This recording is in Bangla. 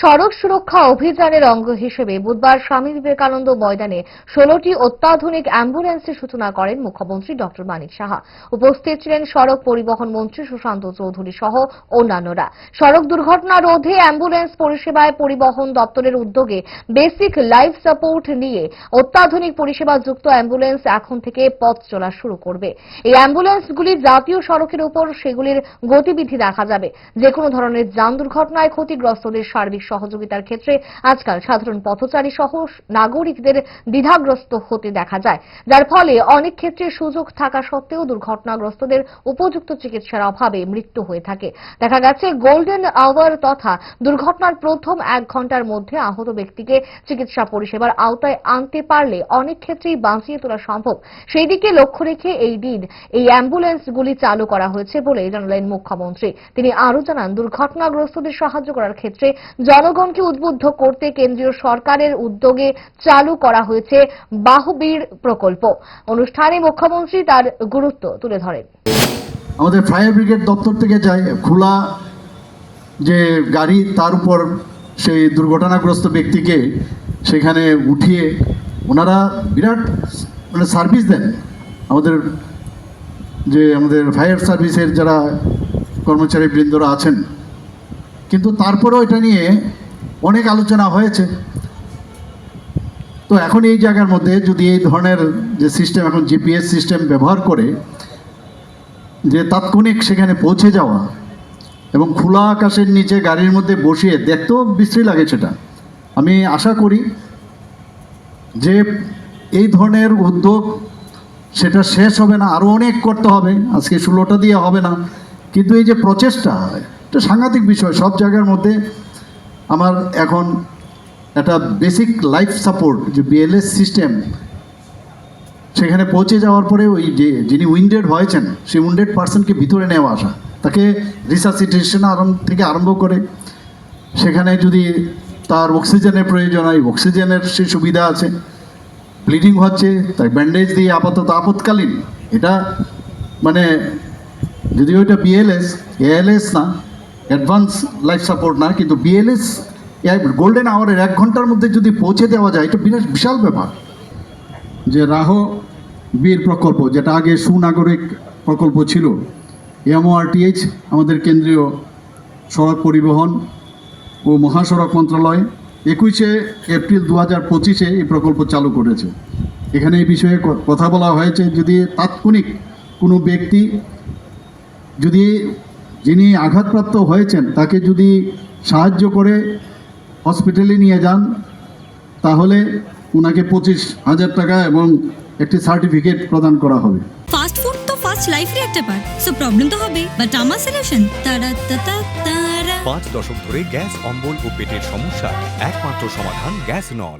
সড়ক সুরক্ষা অভিযানের অঙ্গ হিসেবে বুধবার স্বামী বিবেকানন্দ ময়দানে ষোলোটি অত্যাধুনিক অ্যাম্বুলেন্সের সূচনা করেন মুখ্যমন্ত্রী ডক্টর মানিক সাহা। উপস্থিত ছিলেন সড়ক পরিবহন মন্ত্রী সুশান্ত চৌধুরী সহ অন্যান্যরা। সড়ক দুর্ঘটনা রোধে অ্যাম্বুলেন্স পরিষেবায় পরিবহন দপ্তরের উদ্যোগে বেসিক লাইফ সাপোর্ট নিয়ে অত্যাধুনিক পরিষেবা যুক্ত অ্যাম্বুলেন্স এখন থেকে পথ চলা শুরু করবে। এই অ্যাম্বুলেন্সগুলি জাতীয় সড়কের উপর সেগুলির গতিবিধি দেখা যাবে। যে কোনো ধরনের যান দুর্ঘটনায় ক্ষতিগ্রস্তদের সার্বিক সহযোগিতার ক্ষেত্রে আজকাল সাধারণ পথচারী সহ নাগরিকদের দ্বিধাগ্রস্ত হতে দেখা যায়। যার ফলে অনেক ক্ষেত্রে সুযোগ থাকা সত্ত্বেও দুর্ঘটনাগ্রস্তদের উপযুক্ত চিকিৎসার অভাবে মৃত্যু হয়ে থাকে। দেখা গেছে গোল্ডেন আওয়ার তথা দুর্ঘটনার প্রথম এক ঘণ্টার মধ্যে আহত ব্যক্তিকে চিকিৎসা পরিষেবার আওতায় আনতে পারলে অনেক ক্ষেত্রেই বাঁচিয়ে তোলা সম্ভব। সেই দিকে লক্ষ্য রেখে এই দিন এই অ্যাম্বুলেন্সগুলি চালু করা হয়েছে বলে জানালেন মুখ্যমন্ত্রী। তিনি আরও জানান, দুর্ঘটনাগ্রস্তদের সাহায্য করার ক্ষেত্রে জনগণকে উদ্বুদ্ধ করতে কেন্দ্রীয় সরকারের উদ্যোগে চালু করা হয়েছে বাহুবীর প্রকল্প। অনুষ্ঠানে মুখ্যমন্ত্রী তার গুরুত্ব তুলে ধরেন। আমাদের ফায়ার ব্রিগেড দপ্তর থেকে যায়, খোলা যে গাড়ি, তার উপর সেই দুর্ঘটনাগ্রস্ত ব্যক্তিকে সেখানে উঠিয়ে ওনারা বিরাট মানে সার্ভিস দেন। আমাদের যে আমাদের ফায়ার সার্ভিসের যারা কর্মচারী বৃন্দরা আছেন কিন্তু তারপরেও এটা নিয়ে অনেক আলোচনা হয়েছে। তো এখন এই জায়গার মধ্যে যদি এই ধরনের যে সিস্টেম এখন জিপিএস সিস্টেম ব্যবহার করে যে তাৎক্ষণিক সেখানে পৌঁছে যাওয়া এবং খোলা আকাশের নিচে গাড়ির মধ্যে বসিয়ে দেখতেও বিশ্রী লাগে সেটা। আমি আশা করি যে এই ধরনের উদ্যোগ সেটা শেষ হবে না, আরও অনেক করতে হবে। আজকে ষোলোটা দিয়ে হবে না। কিন্তু এই যে প্রচেষ্টা এটা সাংঘাতিক বিষয়, সব জায়গার মধ্যে আমার এখন একটা বেসিক লাইফ সাপোর্ট যে বিএলএস সিস্টেম সেখানে পৌঁছে যাওয়ার পরে ওই যে যিনি উইন্ডেড হয়েছেন, সেই উইন্ডেড পার্সনকে ভিতরে নেওয়া আসা। তাকে রিসাসিটেশন আরম্ভ থেকে আরম্ভ করে, সেখানে যদি তার অক্সিজেনের প্রয়োজন হয় অক্সিজেনের সে সুবিধা আছে ব্লিডিং হচ্ছে, তাই ব্যান্ডেজ দিয়ে আপাতত আপৎকালীন, এটা মানে যদি ওইটা বিএলএস এএলএস না অ্যাডভান্স লাইফ সাপোর্ট না, কিন্তু বিএলএস গোল্ডেন আওয়ারের এক ঘণ্টার মধ্যে যদি পৌঁছে দেওয়া যায়, এটা বিরাট বিশাল ব্যাপার। যে রাহ বীর প্রকল্প, যেটা আগে সুনাগরিক প্রকল্প ছিল, এমওআরটিএইচ, আমাদের কেন্দ্রীয় সড়ক পরিবহন ও মহাসড়ক মন্ত্রণালয়, একুশে এপ্রিল দু হাজার পঁচিশে এই প্রকল্প চালু করেছে। এখানে এই বিষয়ে কথা বলা হয়েছে, যদি তাৎক্ষণিক কোনো ব্যক্তি যদি যিনি আঘাতপ্রাপ্ত হয়েছেন তাকে যদি সাহায্য করে হসপিটালে নিয়ে যান তাহলে ওনাকে পঁচিশ হাজার টাকা এবং একটি সার্টিফিকেট প্রদান করা হবে। ফাস্ট ফুড তো ফাস্ট লাইফের একটা পার্ট সো প্রবলেম তো হবে। বাট আমার সলিউশন তারা তারা তারা। পাঁচ দশক ধরে গ্যাস অম্বল ও পেটের সমস্যা একমাত্র সমাধান গ্যাস নল।